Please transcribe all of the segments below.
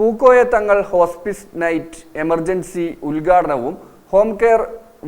Pookoya Thangal hospice night emergency ഉദ്ഘാടനവും home care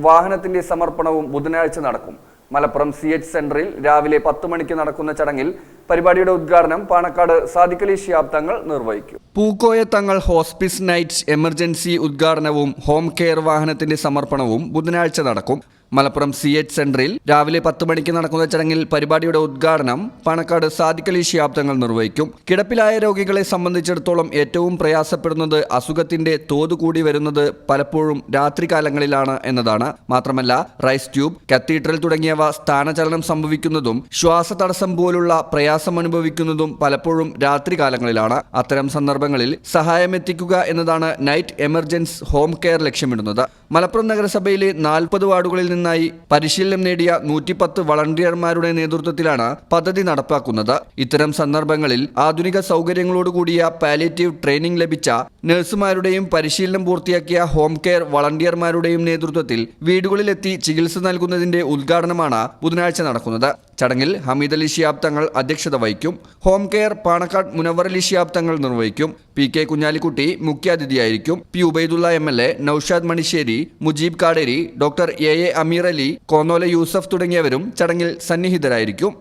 വാഹനത്തിന്റെ സമർപ്പണവും ബുധനാഴ്ച നടക്കും. മലപ്പുറം സി എച്ച് സെന്ററിൽ രാവിലെ പത്ത് മണിക്ക് നടക്കുന്ന ചടങ്ങിൽ പരിപാടിയുടെ ഉദ്ഘാടനം പാണക്കാട് സാദിഖലി ഷിയാബ് തങ്ങൾ നിർവഹിക്കും. Pookoya Thangal hospice night emergency ഉദ്ഘാടനവും ഹോം കെയർ വാഹനത്തിന്റെ സമർപ്പണവും ബുധനാഴ്ച നടക്കും. മലപ്പുറം സി എച്ച് സെന്ററിൽ രാവിലെ പത്ത് മണിക്ക് നടക്കുന്ന ചടങ്ങിൽ പരിപാടിയുടെ ഉദ്ഘാടനം പണക്കാട് സാദിഖലി ശിഹാബ് തങ്ങൾ നിർവഹിക്കും. കിടപ്പിലായ രോഗികളെ സംബന്ധിച്ചിടത്തോളം ഏറ്റവും പ്രയാസപ്പെടുന്നത് അസുഖത്തിന്റെ തോത് കൂടി വരുന്നത് പലപ്പോഴും രാത്രികാലങ്ങളിലാണ് എന്നതാണ്. മാത്രമല്ല റൈസ് ട്യൂബ് കത്തീഡ്രൽ തുടങ്ങിയവ സ്ഥാനചലനം സംഭവിക്കുന്നതും ശ്വാസതടസ്സം പോലുള്ള പ്രയാസം അനുഭവിക്കുന്നതും പലപ്പോഴും രാത്രികാലങ്ങളിലാണ് അത്തരം സന്ദർഭങ്ങളിൽ സഹായമെത്തിക്കുക എന്നതാണ് നൈറ്റ് എമർജൻസ് ഹോം കെയർ ലക്ഷ്യമിടുന്നത്. മലപ്പുറം നഗരസഭയിലെ നാൽപ്പത് വാർഡുകളിൽ നിന്നായി പരിശീലനം നേടിയ നൂറ്റിപ്പത്ത് വളണ്ടിയർമാരുടെ നേതൃത്വത്തിലാണ് പദ്ധതി നടപ്പാക്കുന്നത്. ഇത്തരം സന്ദർഭങ്ങളിൽ ആധുനിക സൗകര്യങ്ങളോടുകൂടിയ പാലിയേറ്റീവ് ട്രെയിനിംഗ് ലഭിച്ച നഴ്സുമാരുടെയും പരിശീലനം പൂർത്തിയാക്കിയ ഹോം കെയർ വളണ്ടിയർമാരുടെയും നേതൃത്വത്തിൽ വീടുകളിലെത്തി ചികിത്സ നൽകുന്നതിന്റെ ഉദ്ഘാടനമാണ് ബുധനാഴ്ച നടക്കുന്നത്. ചടങ്ങിൽ ഹമീദ് അലി ഷിയാബ് തങ്ങൾ അധ്യക്ഷത വഹിക്കും. ഹോം കെയർ പാണക്കാട് മുനവർ അലി ഷിയാബ് തങ്ങൾ നിർവഹിക്കും. P K Kunhalikutty മുഖ്യാതിഥിയായിരിക്കും. P Ubaidullah M L A Noushad Manissery Mujeeb Kaderi doctor A A Ameer Ali Konnola Yusuf തുടങ്ങിയവരും ചടങ്ങിൽ സന്നിഹിതരായിരിക്കും.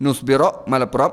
News bureau Malappuram.